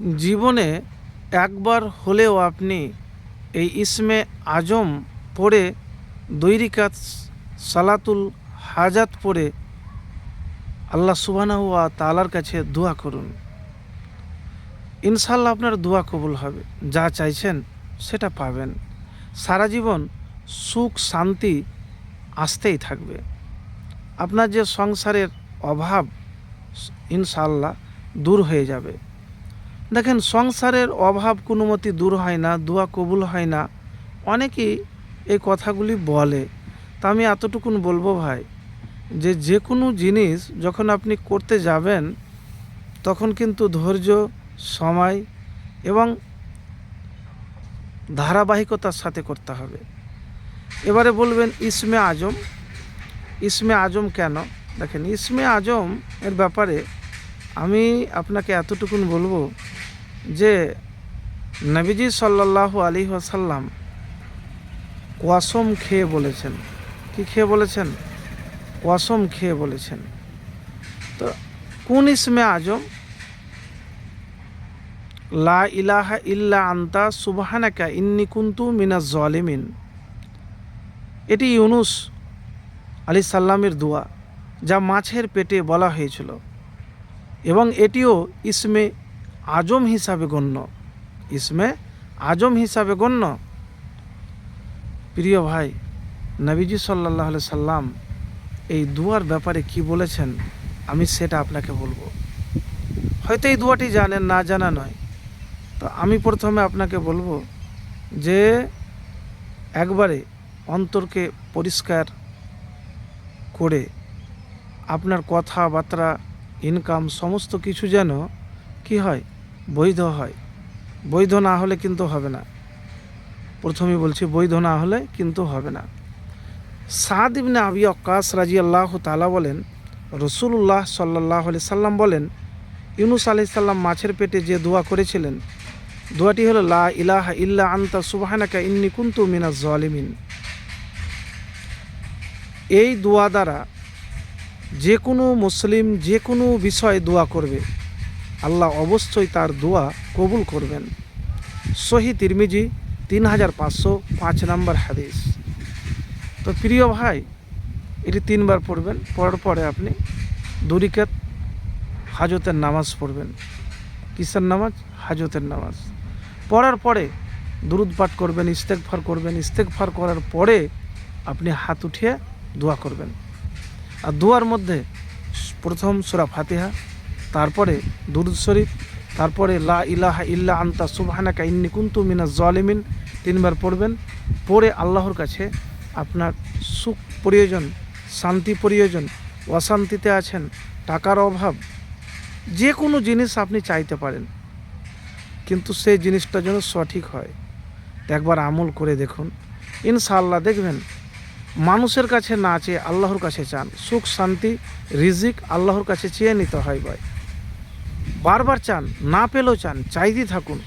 জীবনে একবার হলেও আপনি এই ইসমে আজম পড়ে, দুই রিকাত সালাতুল হাজাত পড়ে আল্লাহ সুবানা ওয়া তালার কাছে দোয়া করুন। ইনশাল্লাহ আপনার দোয়া কবুল হবে। যা চাইছেন সেটা পাবেন। সারা জীবন সুখ, শান্তি আসতেই থাকবে। আপনার যে সংসারের অভাব ইনশাল্লাহ দূর হয়ে যাবে। দেখেন, সংসারের অভাব কোনো মতে দূর হয় না, দোয়া কবুল হয় না। অনেকেই এই কথাগুলি বলে। তা আমি এতটুকুন বলব ভাই, যে যে কোনো জিনিস যখন আপনি করতে যাবেন, তখন কিন্তু ধৈর্য, সময় এবং ধারাবাহিকতার সাথে করতে হবে। এবারে বলবেন, ইসমে আজম। ইসমে আজম কেন? দেখেন, ইসমে আজম এর ব্যাপারে আমি আপনাকে এতটুকুন বলব যে নবীজি সাল্লাহ আলী আসাল্লাম কোয়াসম খেয়ে বলেছেন। কি খেয়ে বলেছেন? কোয়াসম খেয়ে বলেছেন। তো কোন ইসমে আজম? লা ইলাহা ইল্লা আন্তা সুবাহানাকা ইন্নি কুন্তু মিনা জলিমিন। এটি ইউনুস আলী সাল্লামের দোয়া যা মাছের পেটে বলা হয়েছিল। এবং এটিও ইসমে আজম হিসাবে গণ্য। ইসমে আজম হিসাবে গণ্য। প্রিয় ভাই, নবীজি সাল্লাহ সাল্লাম এই দুয়ার ব্যাপারে কি বলেছেন? আমি সেটা আপনাকে বলব। হয়তো এই দুয়াটি জানেন, না জানা নয়। তো আমি প্রথমে আপনাকে বলব যে, একবারে অন্তরকে পরিষ্কার করে আপনার কথাবার্তা ইনকাম সমস্ত কিছু যেন কি হয় বৈধ হয়। বৈধ না হলে কিন্তু হবে না। প্রথমে বলছি, বৈধ না হলে কিন্তু হবে না। সাদ ইবনে আবি অক্কাস রাজি আল্লাহ তালা বলেন রসুল্লাহ সাল্লাহ আলি সাল্লাম বলেন, ইউনুস আলি সাল্লাম মাছের পেটে যে দোয়া করেছিলেন, দোয়াটি হলো, লা ইলাহা ইল্লা আন্তা সুবাহানাকা ইন্নি কুন্তু মিনা জালিমিন। এই দোয়া দ্বারা যে কোনো মুসলিম যে কোনো বিষয়ে দোয়া করবে। আল্লাহ অবশ্যই তার দোয়া কবুল করবেন। সহি তিরমিজি তিন হাজার পাঁচশো পাঁচ নম্বর হাদিস। তো প্রিয় ভাই, এটি তিনবার পড়বেন, পড়ার পরে আপনি দুরিকাত হাজতের নামাজ পড়বেন। কিসের নামাজ? হাজতের নামাজ। পড়ার পরে দুরুদ পাঠ করবেন ইস্তেকফার করবেন। ইস্তেকফার করার পরে আপনি হাত উঠিয়ে দোয়া করবেন। আর দোয়ার মধ্যে প্রথম সুরা ফাতিহা তারপরে দুরুদ শরীফ, তারপরে লা ইলাহা ইল্লা আন্তা সুবহানাকা ইন্নি কুন্তু মিনা জালিমিন, তিনবার পড়বেন। পড়ে আল্লাহর কাছে আপনার সুখ প্রয়োজন, শান্তি প্রয়োজন, অশান্তিতে আছেন, টাকার অভাব, যে কোনো জিনিস আপনি চাইতে পারেন। কিন্তু সেই জিনিসটা যেন সঠিক হয়। একবার আমল করে দেখুন। ইনশাআল্লাহ দেখবেন, মানুষের কাছে না চেয়ে আল্লাহর কাছে চান। সুখ, শান্তি, রিজিক আল্লাহর কাছে চেয়ে নিতে হয় ভাই। বারবার চান না পেলেও চান চাইতেই থাকুন।